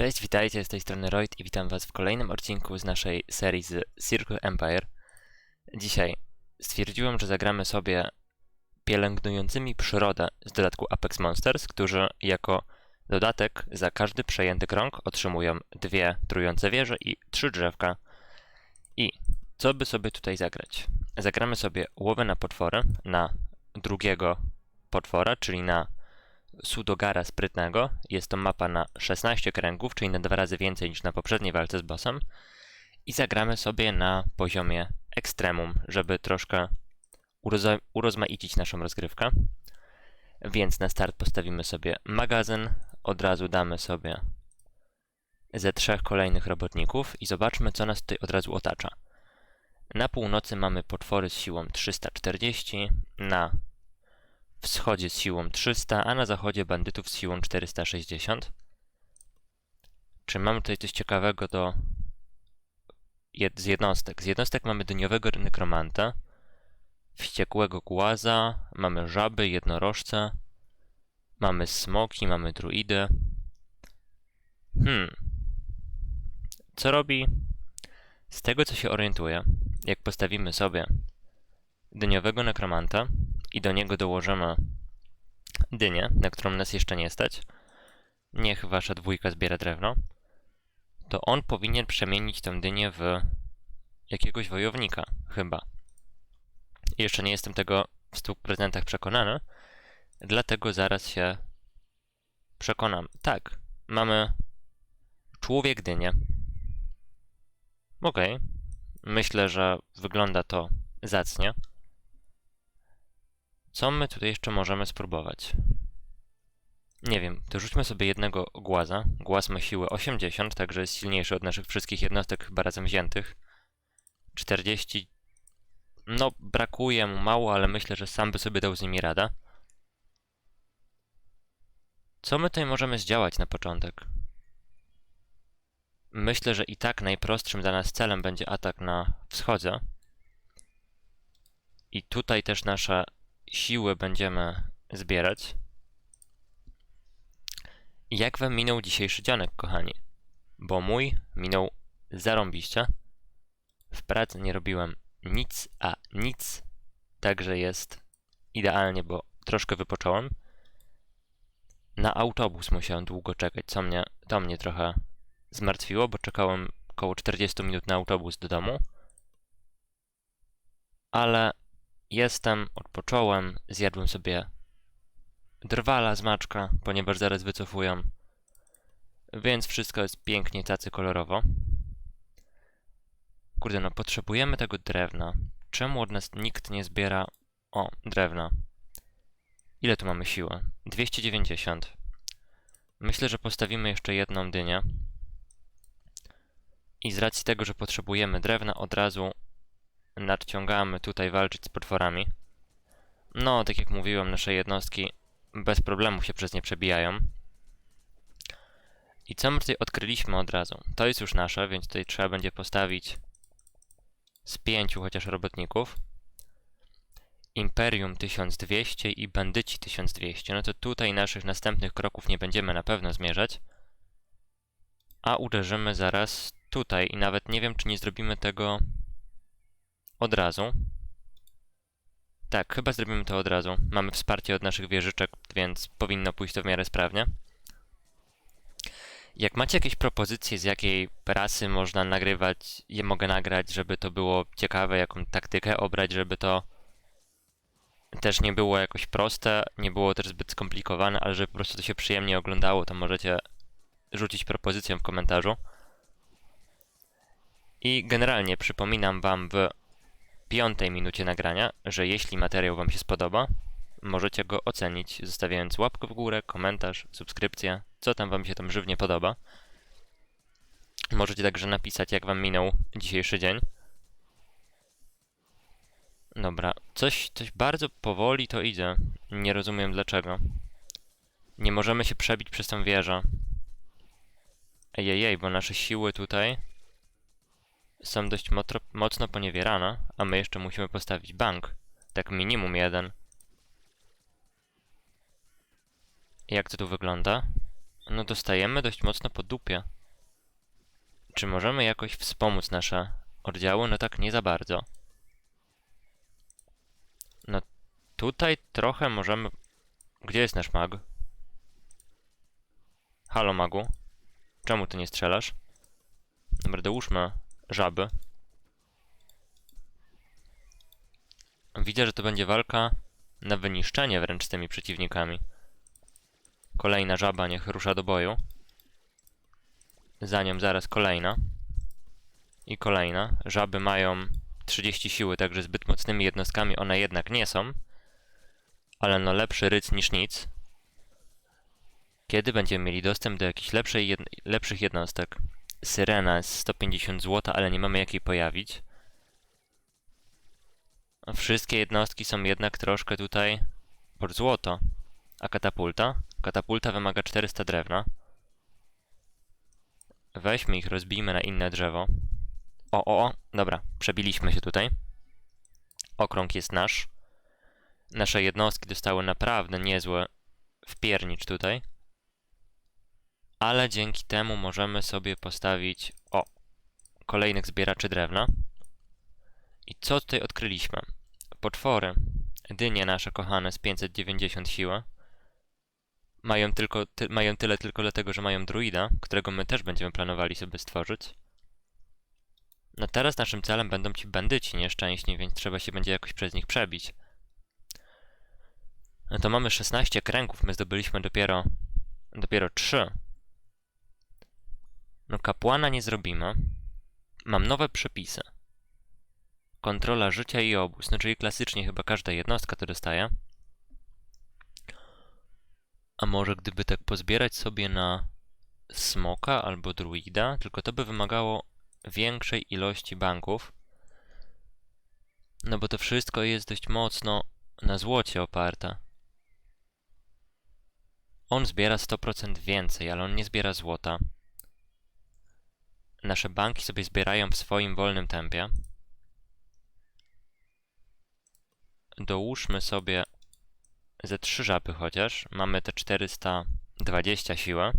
Cześć, witajcie, z tej strony Royd i witam was w kolejnym odcinku z naszej serii z Circle Empire. Dzisiaj stwierdziłem, że zagramy sobie pielęgnującymi przyrodę z dodatku Apex Monsters, którzy jako dodatek za każdy przejęty krąg otrzymują dwie trujące wieże i trzy drzewka. I co by sobie tutaj zagrać? Zagramy sobie łowę na potwory, na drugiego potwora, czyli na Sudogara Sprytnego. Jest to mapa na 16 kręgów, czyli na dwa razy więcej niż na poprzedniej walce z bossem. I zagramy sobie na poziomie ekstremum, żeby troszkę urozmaicić naszą rozgrywkę. Więc na start postawimy sobie magazyn, od razu damy sobie ze trzech kolejnych robotników i zobaczmy, co nas tutaj od razu otacza. Na północy mamy potwory z siłą 340, na wschodzie z siłą 300, a na zachodzie bandytów z siłą 460. Czy mamy tutaj coś ciekawego do z jednostek? Z jednostek mamy dniowego nekromanta, wściekłego głaza, mamy żaby, jednorożce, mamy smoki, mamy druidy. Hmm. Co robi? Z tego co się orientuję, jak postawimy sobie dniowego nekromanta i do niego dołożymy dynię, na którą nas jeszcze nie stać, niech wasza dwójka zbiera drewno, to on powinien przemienić tę dynię w jakiegoś wojownika, chyba. Jeszcze nie jestem tego w 100% przekonany, dlatego zaraz się przekonam. Tak, mamy człowiek dynię. Okej, okay. myślę, że wygląda to zacnie. Co my tutaj jeszcze możemy spróbować? Nie wiem, to rzućmy sobie jednego głaza. Głaz ma siłę 80, także jest silniejszy od naszych wszystkich jednostek chyba razem wziętych. 40. No, brakuje mu mało, ale myślę, że sam by sobie dał z nimi radę. Co my tutaj możemy zdziałać na początek? Myślę, że i tak najprostszym dla nas celem będzie atak na wschodzie. I tutaj też nasza siły będziemy zbierać. Jak wam minął dzisiejszy dzionek, kochani? Bo mój minął zarąbiście. W pracy nie robiłem nic, a nic. Także jest idealnie, bo troszkę wypocząłem. Na autobus musiałem długo czekać, co mnie, to mnie trochę zmartwiło, bo czekałem około 40 minut na autobus do domu. Ale Jestem, odpocząłem, zjadłem sobie drwala z maczka, ponieważ zaraz wycofują. Więc wszystko jest pięknie tacy kolorowo. Kurde, no potrzebujemy tego drewna. Czemu od nas nikt nie zbiera... O, drewna. Ile tu mamy siły? 290. Myślę, że postawimy jeszcze jedną dynię. I z racji tego, że potrzebujemy drewna, od razu nadciągamy tutaj walczyć z potworami. No, tak jak mówiłem, nasze jednostki bez problemu się przez nie przebijają. I co my tutaj odkryliśmy od razu? To jest już nasze, więc tutaj trzeba będzie postawić z pięciu chociaż robotników. Imperium 1200 i bandyci 1200. No to tutaj naszych następnych kroków nie będziemy na pewno zmierzać. A uderzymy zaraz tutaj i nawet nie wiem, czy nie zrobimy tego od razu. Tak, chyba zrobimy to od razu. Mamy wsparcie od naszych wieżyczek, więc powinno pójść to w miarę sprawnie. Jak macie jakieś propozycje, z jakiej prasy można nagrywać, je mogę nagrać, żeby to było ciekawe, jaką taktykę obrać, żeby to też nie było jakoś proste, nie było też zbyt skomplikowane, ale żeby po prostu to się przyjemnie oglądało, to możecie rzucić propozycję w komentarzu. I generalnie przypominam Wam w piątej minucie nagrania, że jeśli materiał Wam się spodoba, możecie go ocenić, zostawiając łapkę w górę, komentarz, subskrypcję, co tam Wam się tam żywnie podoba. Możecie także napisać, jak Wam minął dzisiejszy dzień. Dobra, coś, coś bardzo powoli to idzie. Nie rozumiem dlaczego. Nie możemy się przebić przez tą wieżę. Ejejej, bo nasze siły tutaj są dość motro, mocno poniewierane, a my jeszcze musimy postawić bank. Tak minimum jeden. Jak to tu wygląda? No dostajemy dość mocno po dupie. Czy możemy jakoś wspomóc nasze oddziały? No tak nie za bardzo. No tutaj trochę możemy... Gdzie jest nasz mag? Halo magu. Czemu ty nie strzelasz? Dobra, dołóżmy żaby. Widzę, że to będzie walka na wyniszczenie wręcz z tymi przeciwnikami. Kolejna żaba niech rusza do boju. Za nią zaraz kolejna. I kolejna. Żaby mają 30 siły, także zbyt mocnymi jednostkami one jednak nie są. Ale no lepszy ryc niż nic. Kiedy będziemy mieli dostęp do jakichś lepszych jednostek? Syrena jest 150 zł, ale nie mamy jakiej pojawić. Wszystkie jednostki są jednak troszkę tutaj pod złoto. A katapulta? Katapulta wymaga 400 drewna. Weźmy ich, rozbijmy na inne drzewo. O, o, o, dobra, przebiliśmy się tutaj. Okrąg jest nasz. Nasze jednostki dostały naprawdę niezłe wpiernicz tutaj. Ale dzięki temu możemy sobie postawić, o, kolejnych zbieraczy drewna. I co tutaj odkryliśmy? Potwory, dynie nasze kochane z 590 siły, mają, tylko, ty, mają tyle tylko dlatego, że mają druida, którego my też będziemy planowali sobie stworzyć. No teraz naszym celem będą ci bandyci nieszczęśni, więc trzeba się będzie jakoś przez nich przebić. No to mamy 16 kręgów, my zdobyliśmy dopiero, dopiero 3. No kapłana nie zrobimy. Mam nowe przepisy. Kontrola życia i obóz, no czyli klasycznie chyba każda jednostka to dostaje. A może gdyby tak pozbierać sobie na smoka albo druida, tylko to by wymagało większej ilości banków. No bo to wszystko jest dość mocno na złocie oparte. On zbiera 100% więcej, ale on nie zbiera złota. Nasze banki sobie zbierają w swoim wolnym tempie. Dołóżmy sobie ze trzy żaby chociaż. Mamy te 420 siłę.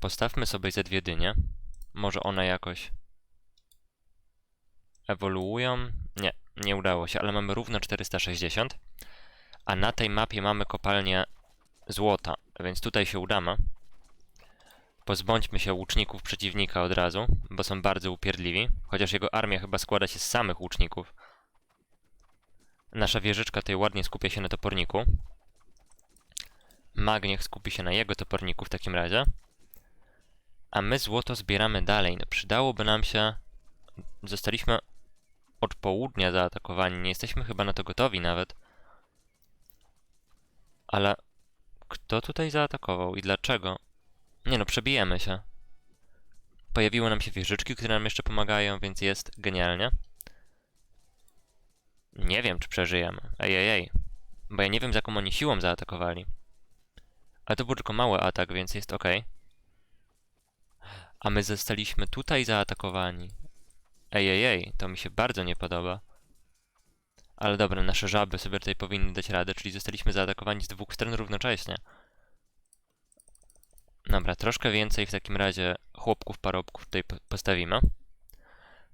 Postawmy sobie ze dwie dynie. Może one jakoś ewoluują. Nie, nie udało się, ale mamy równo 460. A na tej mapie mamy kopalnię złota, więc tutaj się udamy. Pozbądźmy się łuczników przeciwnika od razu, bo są bardzo upierdliwi. Chociaż jego armia chyba składa się z samych łuczników. Nasza wieżyczka tutaj ładnie skupia się na toporniku. Mag niech skupi się na jego toporniku w takim razie. A my złoto zbieramy dalej. No, przydałoby nam się... Zostaliśmy od południa zaatakowani. Nie jesteśmy chyba na to gotowi nawet. Ale kto tutaj zaatakował i dlaczego? Nie no, przebijemy się. Pojawiły nam się wieżyczki, które nam jeszcze pomagają, więc jest genialnie. Nie wiem, czy przeżyjemy. Ej, ej, ej. Bo ja nie wiem, z jaką oni siłą zaatakowali. Ale to był tylko mały atak, więc jest ok. A my zostaliśmy tutaj zaatakowani. Ej, ej, ej, to mi się bardzo nie podoba. Ale dobra, nasze żaby sobie tutaj powinny dać radę, czyli zostaliśmy zaatakowani z dwóch stron równocześnie. Dobra, troszkę więcej w takim razie chłopków, parobków tutaj po- postawimy.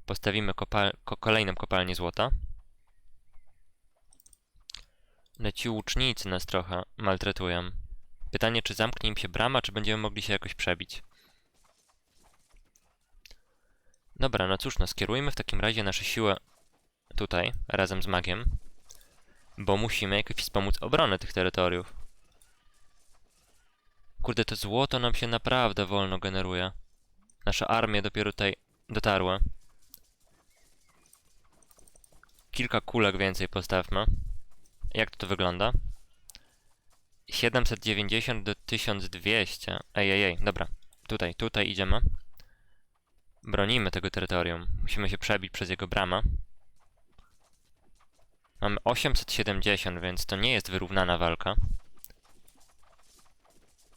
Postawimy kopal ko kolejną kopalnię złota. Ale ci łucznicy nas trochę maltretują. Pytanie, czy zamknie im się brama, czy będziemy mogli się jakoś przebić. Dobra, no cóż, no skierujmy w takim razie nasze siły tutaj, razem z magiem, bo musimy jakoś wspomóc obronę tych terytoriów. Kurde, to złoto nam się naprawdę wolno generuje. Nasze armie dopiero tutaj dotarły. Kilka kulek więcej postawmy. Jak to, to wygląda? 790 do 1200. Ej, ej, ej, dobra. Tutaj, tutaj idziemy. Bronimy tego terytorium. Musimy się przebić przez jego bramę. Mamy 870, więc to nie jest wyrównana walka.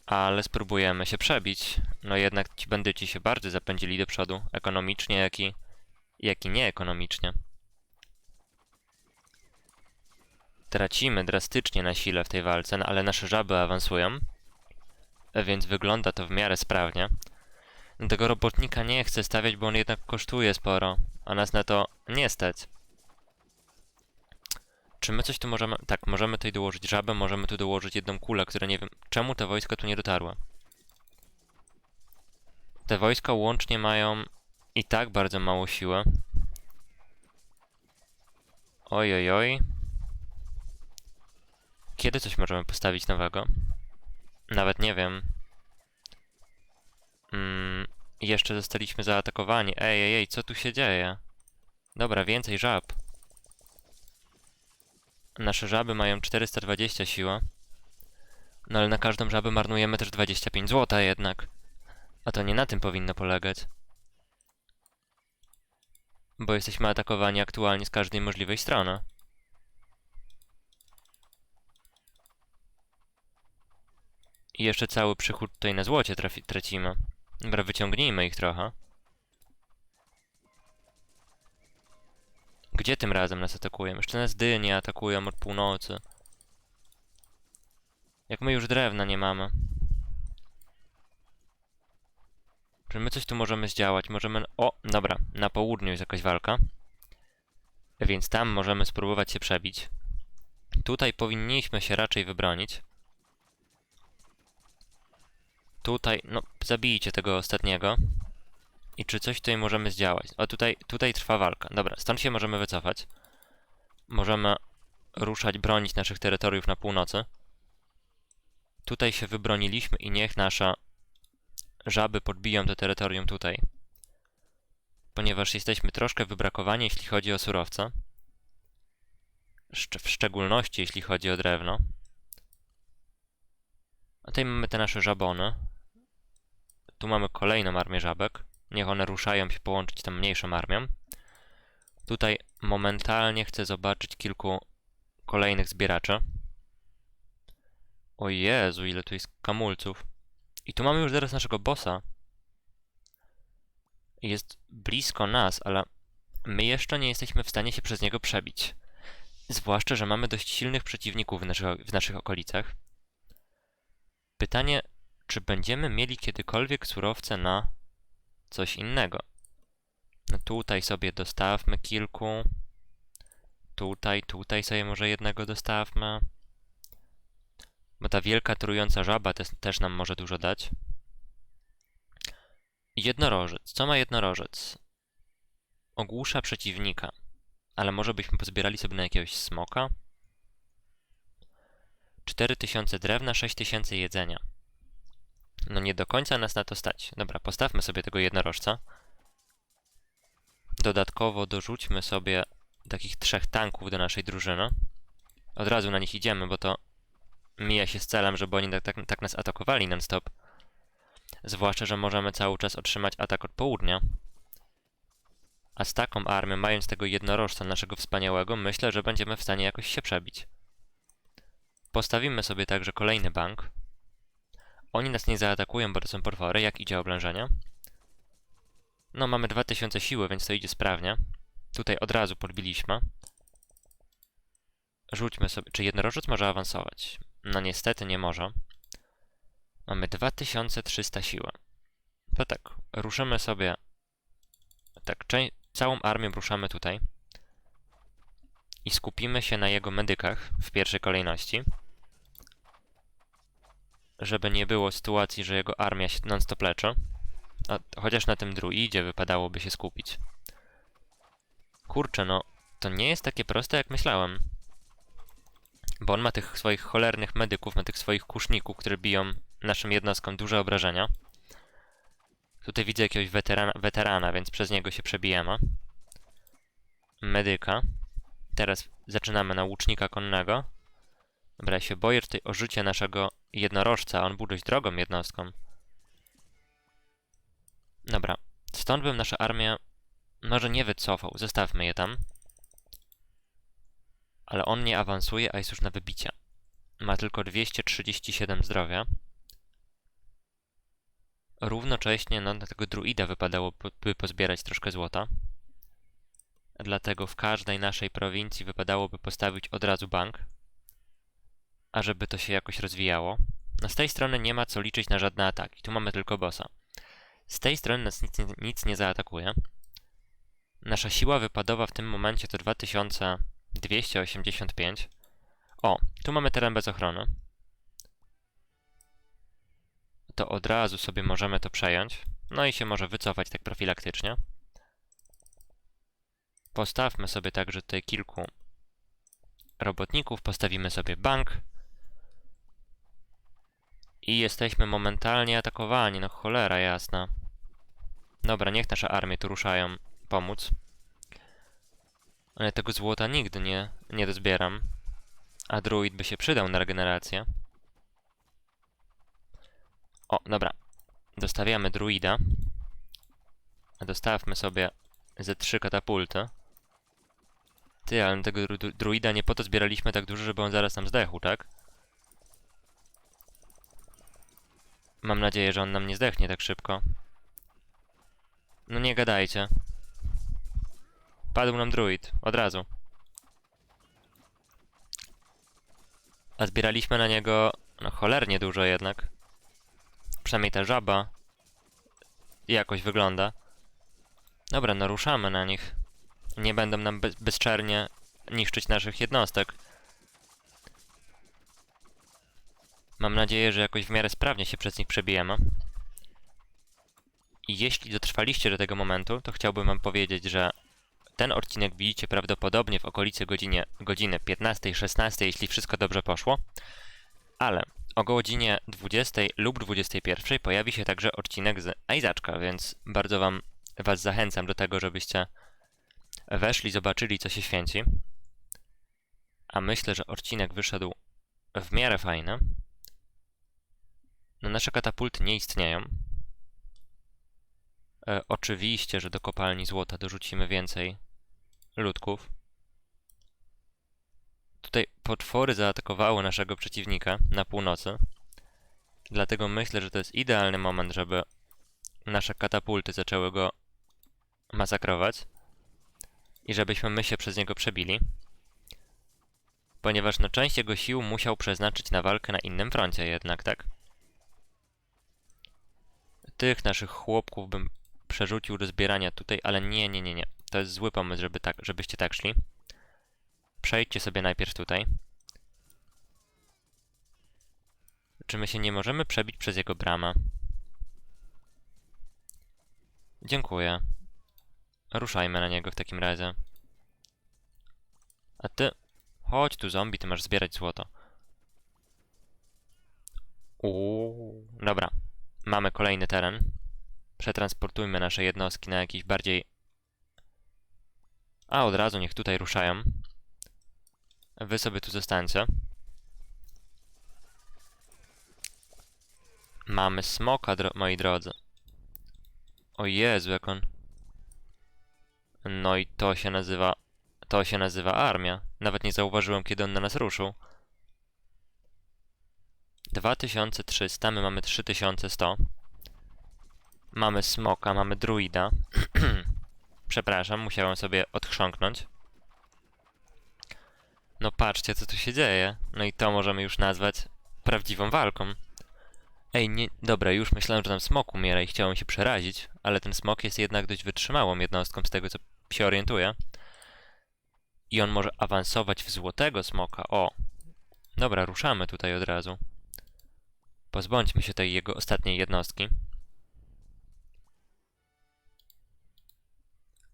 Ale spróbujemy się przebić. No jednak ci bandyci się bardzo zapędzili do przodu, ekonomicznie, jak i, jak i nieekonomicznie. Tracimy drastycznie na sile w tej walce, no ale nasze żaby awansują. więc wygląda to w miarę sprawnie. Tego robotnika nie chcę stawiać, bo on jednak kosztuje sporo, a nas na to nie stać. Czy my coś tu możemy... Tak, możemy tutaj dołożyć żabę, możemy tu dołożyć jedną kulę, która nie wiem... Czemu te wojska tu nie dotarły? Te wojska łącznie mają i tak bardzo mało siły. Oj, oj, oj. Kiedy coś możemy postawić nowego? Nawet nie wiem. Mm, jeszcze zostaliśmy zaatakowani. Ej, ej, ej, co tu się dzieje? Dobra, więcej żab. Nasze żaby mają 420 siła. No ale na każdą żabę marnujemy też 25 złota jednak. A to nie na tym powinno polegać. Bo jesteśmy atakowani aktualnie z każdej możliwej strony. I jeszcze cały przychód tutaj na złocie tracimy. Dobra, wyciągnijmy ich trochę. Gdzie tym razem nas atakują? Jeszcze nas dynie atakują od północy. Jak my już drewna nie mamy. Czy my coś tu możemy zdziałać? Możemy... O, dobra, na południu jest jakaś walka. Więc tam możemy spróbować się przebić. Tutaj powinniśmy się raczej wybronić. Tutaj, no, zabijcie tego ostatniego. I czy coś tutaj możemy zdziałać? O, tutaj, tutaj trwa walka. Dobra, stąd się możemy wycofać. Możemy ruszać, bronić naszych terytoriów na północy. Tutaj się wybroniliśmy i niech nasze żaby podbiją to terytorium tutaj. Ponieważ jesteśmy troszkę wybrakowani, jeśli chodzi o surowce. Szcz w szczególności, jeśli chodzi o drewno. A tutaj mamy te nasze żabony. Tu mamy kolejną armię żabek. Niech one ruszają się połączyć tą mniejszą armią. Tutaj momentalnie chcę zobaczyć kilku kolejnych zbieraczy. O Jezu, ile tu jest kamulców. I tu mamy już teraz naszego bossa. Jest blisko nas, ale my jeszcze nie jesteśmy w stanie się przez niego przebić. Zwłaszcza, że mamy dość silnych przeciwników w naszych, w naszych okolicach. Pytanie, czy będziemy mieli kiedykolwiek surowce na coś innego? No tutaj sobie dostawmy kilku. Tutaj, tutaj sobie może jednego dostawmy. Bo ta wielka trująca żaba też, też nam może dużo dać. Jednorożec. Co ma jednorożec? Ogłusza przeciwnika. Ale może byśmy pozbierali sobie na jakiegoś smoka? 4000 drewna, 6000 jedzenia. No nie do końca nas na to stać. Dobra, postawmy sobie tego jednorożca. Dodatkowo dorzućmy sobie takich trzech tanków do naszej drużyny. Od razu na nich idziemy, bo to mija się z celem, żeby oni tak, tak, tak nas atakowali non-stop. Zwłaszcza, że możemy cały czas otrzymać atak od południa. A z taką armią, mając tego jednorożca naszego wspaniałego, myślę, że będziemy w stanie jakoś się przebić. Postawimy sobie także kolejny bank. Oni nas nie zaatakują, bo to są porwory. Jak idzie oblężenie? No, mamy 2000 siły, więc to idzie sprawnie. Tutaj od razu podbiliśmy. Rzućmy sobie... Czy jednorożec może awansować? No niestety nie może. Mamy 2300 siły. To tak, ruszymy sobie... Tak, całą armię ruszamy tutaj. I skupimy się na jego medykach w pierwszej kolejności. Żeby nie było sytuacji, że jego armia się non-stop leczy. A, chociaż na tym druidzie wypadałoby się skupić. Kurczę, no, to nie jest takie proste, jak myślałem. Bo on ma tych swoich cholernych medyków, ma tych swoich kuszników, które biją naszym jednostkom duże obrażenia. Tutaj widzę jakiegoś weterana, weterana, więc przez niego się przebijemy. Medyka. Teraz zaczynamy na łucznika konnego. Dobra, ja się boję tutaj o życie naszego jednorożca. On był dość drogą jednostką. Dobra. Stąd bym naszą armię może nie wycofał. Zostawmy je tam. Ale on nie awansuje, a jest już na wybicia. Ma tylko 237 zdrowia. Równocześnie no, na tego druida wypadałoby pozbierać troszkę złota. Dlatego w każdej naszej prowincji wypadałoby postawić od razu bank. A żeby to się jakoś rozwijało. No z tej strony nie ma co liczyć na żadne ataki. Tu mamy tylko bossa. Z tej strony nas nic, nic nie zaatakuje. Nasza siła wypadowa w tym momencie to 2285. O, tu mamy teren bez ochrony. To od razu sobie możemy to przejąć. No i się może wycofać tak profilaktycznie. Postawmy sobie także tutaj kilku robotników, postawimy sobie bank. I jesteśmy momentalnie atakowani, no cholera jasna. Dobra, niech nasze armie tu ruszają pomóc. Ale tego złota nigdy nie, nie dozbieram. A druid by się przydał na regenerację. O, dobra. Dostawiamy druida. Dostawmy sobie ze trzy katapulty. Ty, ale tego dru druida nie po to zbieraliśmy tak dużo, żeby on zaraz nam zdechł, tak? Mam nadzieję, że on nam nie zdechnie tak szybko. No nie gadajcie. Padł nam druid, od razu. A zbieraliśmy na niego, no cholernie dużo jednak. Przynajmniej ta żaba jakoś wygląda. Dobra, no ruszamy na nich. Nie będą nam bez bezczernie niszczyć naszych jednostek. Mam nadzieję, że jakoś w miarę sprawnie się przez nich przebijemy. I jeśli dotrwaliście do tego momentu, to chciałbym wam powiedzieć, że ten odcinek widzicie prawdopodobnie w okolicy godzinie, godziny 15-16, jeśli wszystko dobrze poszło. Ale o godzinie 20 lub 21 pojawi się także odcinek z Ajzaczka, więc bardzo wam was zachęcam do tego, żebyście weszli, zobaczyli, co się święci. A myślę, że odcinek wyszedł w miarę fajny. No, nasze katapulty nie istnieją. E, oczywiście, że do kopalni złota dorzucimy więcej ludków. Tutaj potwory zaatakowały naszego przeciwnika na północy. Dlatego myślę, że to jest idealny moment, żeby nasze katapulty zaczęły go masakrować. I żebyśmy my się przez niego przebili. Ponieważ no część jego sił musiał przeznaczyć na walkę na innym froncie jednak, tak? Tych naszych chłopków bym przerzucił do zbierania tutaj, ale nie, nie, nie, nie. To jest zły pomysł, żeby tak, żebyście tak szli. Przejdźcie sobie najpierw tutaj. Czy my się nie możemy przebić przez jego bramę? Dziękuję. Ruszajmy na niego w takim razie. A ty... Chodź tu zombie, ty masz zbierać złoto. Uuu, dobra. Mamy kolejny teren. Przetransportujmy nasze jednostki na jakiś bardziej... A, od razu niech tutaj ruszają. Wy sobie tu zostańcie. Mamy smoka, dro moi drodzy. O Jezu, jak on... No i to się nazywa... To się nazywa armia. Nawet nie zauważyłem, kiedy on na nas ruszył. 2300, my mamy 3100. Mamy smoka, mamy druida. Przepraszam, musiałem sobie odchrząknąć. No patrzcie, co tu się dzieje. No i to możemy już nazwać prawdziwą walką. Ej, nie, dobra, już myślałem, że tam smok umiera i chciałem się przerazić, ale ten smok jest jednak dość wytrzymałą jednostką z tego, co się orientuję. I on może awansować w złotego smoka. O! Dobra, ruszamy tutaj od razu. Pozbądźmy się tej jego ostatniej jednostki.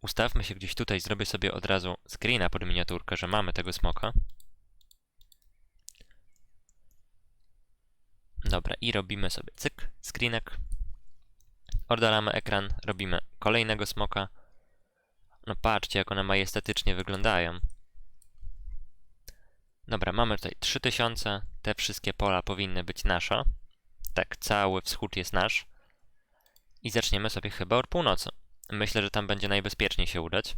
Ustawmy się gdzieś tutaj, zrobię sobie od razu screena pod miniaturkę, że mamy tego smoka. Dobra, i robimy sobie cyk, screenek. Oddalamy ekran, robimy kolejnego smoka. No patrzcie, jak one majestatycznie wyglądają. Dobra, mamy tutaj 3000. Te wszystkie pola powinny być nasze. Tak, cały wschód jest nasz. I zaczniemy sobie chyba od północy. Myślę, że tam będzie najbezpieczniej się udać.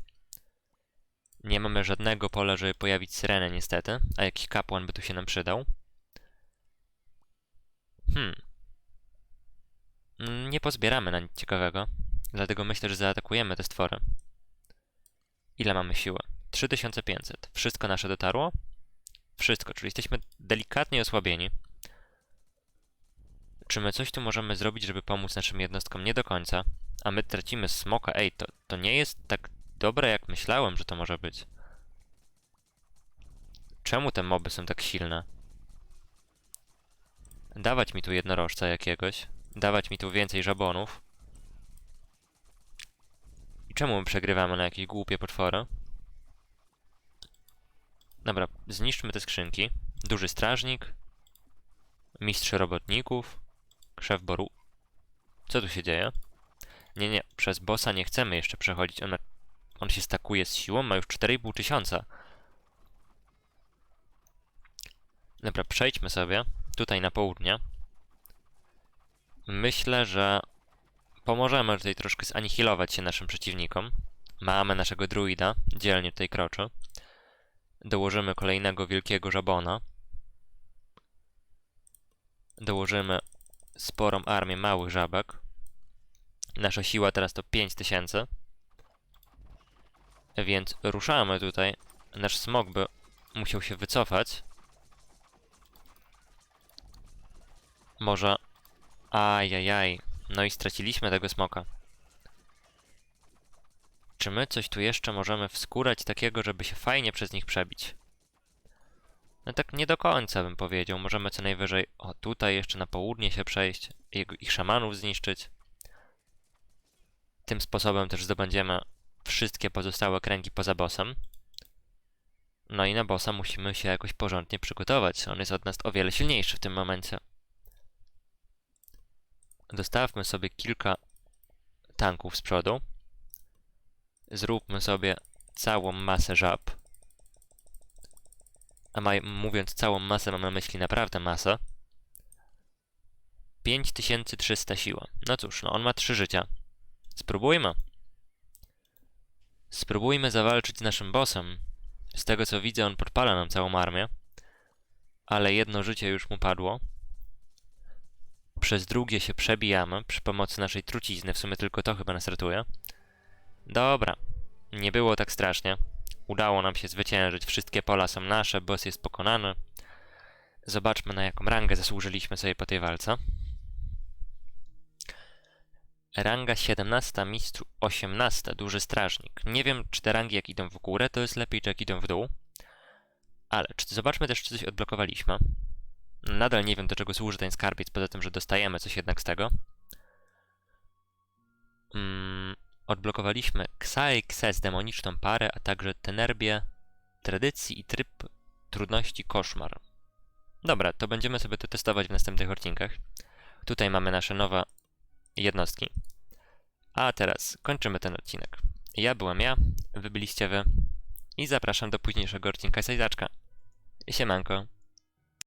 Nie mamy żadnego pola, żeby pojawić syrenę niestety, a jakiś kapłan by tu się nam przydał. Hmm. Mm, Nie pozbieramy na nic ciekawego, dlatego myślę, że zaatakujemy te stwory. Ile mamy siły? 3500. Wszystko nasze dotarło? Wszystko, czyli jesteśmy delikatnie osłabieni. Czy my coś tu możemy zrobić, żeby pomóc naszym jednostkom? Nie do końca. A my tracimy smoka. Ej, to, to nie jest tak dobre, jak myślałem, że to może być. Czemu te moby są tak silne? Dawać mi tu jednorożca jakiegoś. Dawać mi tu więcej żabonów. I czemu my przegrywamy na jakieś głupie potwory? Dobra, zniszczmy te skrzynki. Duży strażnik. Mistrz robotników. Szef boru... Co tu się dzieje? Nie, nie, przez bossa nie chcemy jeszcze przechodzić. On, ma... On się stakuje z siłą, ma już 4,5 tysiąca. Dobra, przejdźmy sobie tutaj na południe. Myślę, że pomożemy tutaj troszkę zanihilować się naszym przeciwnikom. Mamy naszego druida, dzielnie tutaj kroczy. Dołożymy kolejnego wielkiego żabona. Dołożymy sporą armię małych żabek. Nasza siła teraz to 5000. Więc ruszamy tutaj. Nasz smok by musiał się wycofać. Może... Ajajaj. No i straciliśmy tego smoka. Czy my coś tu jeszcze możemy wskórać takiego, żeby się fajnie przez nich przebić? No tak nie do końca bym powiedział. Możemy co najwyżej... O, tutaj jeszcze na południe się przejść. Jego, ich szamanów zniszczyć. Tym sposobem też zdobędziemy wszystkie pozostałe kręgi poza bossem. No i na bossa musimy się jakoś porządnie przygotować. On jest od nas o wiele silniejszy w tym momencie. Dostawmy sobie kilka tanków z przodu. Zróbmy sobie całą masę żab. A mówiąc całą masę, mam na myśli naprawdę masę. 5300 siła. No cóż, no on ma 3 życia. Spróbujmy. Spróbujmy zawalczyć z naszym bossem. Z tego co widzę, on podpala nam całą armię. Ale jedno życie już mu padło. Przez drugie się przebijamy przy pomocy naszej trucizny. W sumie tylko to chyba nas ratuje. Dobra. Nie było tak strasznie. Udało nam się zwyciężyć. Wszystkie pola są nasze. Boss jest pokonany. Zobaczmy na jaką rangę zasłużyliśmy sobie po tej walce. Ranga 17, mistrz 18, duży strażnik. Nie wiem, czy te rangi jak idą w górę, to jest lepiej, czy jak idą w dół. Ale czy, zobaczmy też, czy coś odblokowaliśmy. Nadal nie wiem, do czego służy ten skarbiec, poza tym, że dostajemy coś jednak z tego. Mm, odblokowaliśmy Xae i demoniczną parę, a także Tenerbię, tradycji i tryb trudności koszmar. Dobra, to będziemy sobie to testować w następnych odcinkach. Tutaj mamy nasze nowe jednostki. A teraz kończymy ten odcinek. Ja byłem ja, wy byliście wy i zapraszam do późniejszego odcinka Sajzaczka. Siemanko.